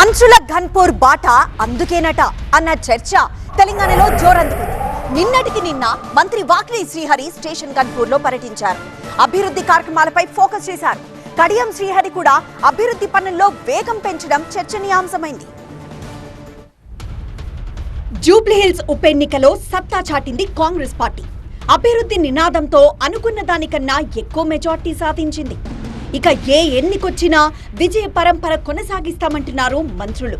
మంచుల ఘన్పూర్ బాట అందుకేనట అన్న చర్చ తెలంగాణలో జోరందుకుంది. నిన్నటికి నిన్న మంత్రి వాక్లీ శ్రీహరి స్టేషన్ ఘన్పూర్లో పర్యటించారు. అభివృద్ధి కార్యక్రమాలపై ఫోకస్ చేశారు. కడియం శ్రీహరి కూడా అభివృద్ధి పనుల్లో వేగం పెంచడం చర్చనీయాంశమైంది. జూబ్లీహిల్స్ ఉప ఎన్నికలో సత్తా చాటింది కాంగ్రెస్ పార్టీ. అభివృద్ధి నినాదంతో అనుకున్న దానికన్నా ఎక్కువ మెజార్టీ సాధించింది. ఇక ఏ ఎన్నికొచ్చినా విజయ పరంపర కొనసాగిస్తామంటున్నారు మంత్రులు.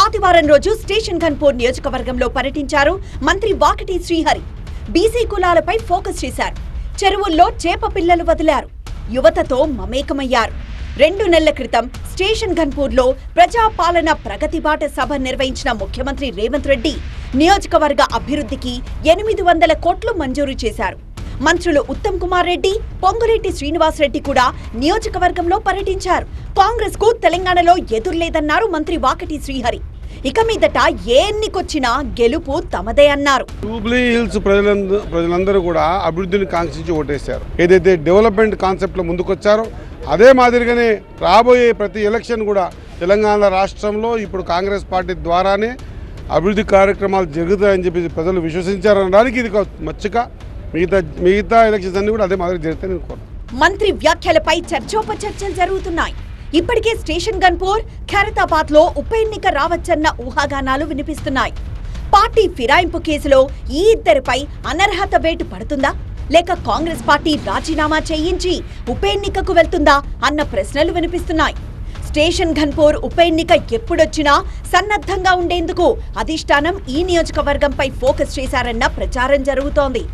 ఆదివారం రోజు స్టేషన్ ఘన్పూర్ నియోజకవర్గంలో పర్యటించారు మంత్రి వాకటి శ్రీహరి. బీసీ కులాలపై ఫోకస్ చేశారు. చెరువుల్లో చేప పిల్లలు వదిలారు. యువతతో మమేకమయ్యారు. రెండు నెలల క్రితం స్టేషన్ ఘన్పూర్లో ప్రజాపాలన ప్రగతి బాట సభ నిర్వహించిన ముఖ్యమంత్రి రేవంత్ రెడ్డి నియోజకవర్గ అభివృద్ధికి ఎనిమిది వందల కోట్లు మంజూరు చేశారు. మంత్రులు ఉత్తమ్ కుమార్ రెడ్డి పొంగురెడ్డి శ్రీనివాస్ రెడ్డి కూడా నియోజకవర్గంలో పర్యటించారు. కాంగ్రెస్కు తెలంగాణలో ఎదురులేదన్నారు మంత్రి వాకటి శ్రీహరి. ఇక మీదట ఏ ఎన్నికొచ్చినా గెలుపు తమదే అన్నారు. జూబ్లీ హిల్స్ ప్రజలందరూ ప్రజలందరూ కూడా అభివృద్ధిని కాంక్షించి ఓటేశారు. ఏదైతే డెవలప్మెంట్ కాన్సెప్ట్లో ముందుకొచ్చారో అదే మాదిరిగానే రాబోయే ప్రతి ఎలక్షన్ కూడా తెలంగాణ రాష్ట్రంలో ఇప్పుడు కాంగ్రెస్ పార్టీ ద్వారానే అభివృద్ధి కార్యక్రమాలు జరుగుతాయని చెప్పి ప్రజలు విశ్వసించారనడానికి ఇది ఒక మచ్చిక. మిగతా మిగతా ఎలక్షన్స్ అన్ని కూడా అదే మాదిరి జరిగితే నేను మంత్రి వ్యాఖ్యలపై చర్చోపచర్చలు జరుగుతున్నాయి. ఇప్పటికే స్టేషన్ గన్పూర్ ఖైరతాబాద్లో ఉప ఎన్నిక రావచ్చన్న ఊహాగానాలు వినిపిస్తున్నాయి. పార్టీ ఫిరాయింపు కేసులో ఈ ఇద్దరిపై అనర్హత వేటు పడుతుందా? లేక కాంగ్రెస్ పార్టీ రాజీనామా చేయించి ఉప ఎన్నికకు వెళ్తుందా అన్న ప్రశ్నలు వినిపిస్తున్నాయి. స్టేషన్ ఘన్పూర్ ఉప ఎన్నిక ఎప్పుడొచ్చినా సన్నద్ధంగా ఉండేందుకు అధిష్టానం ఈ నియోజకవర్గంపై ఫోకస్ చేశారన్న ప్రచారం జరుగుతోంది.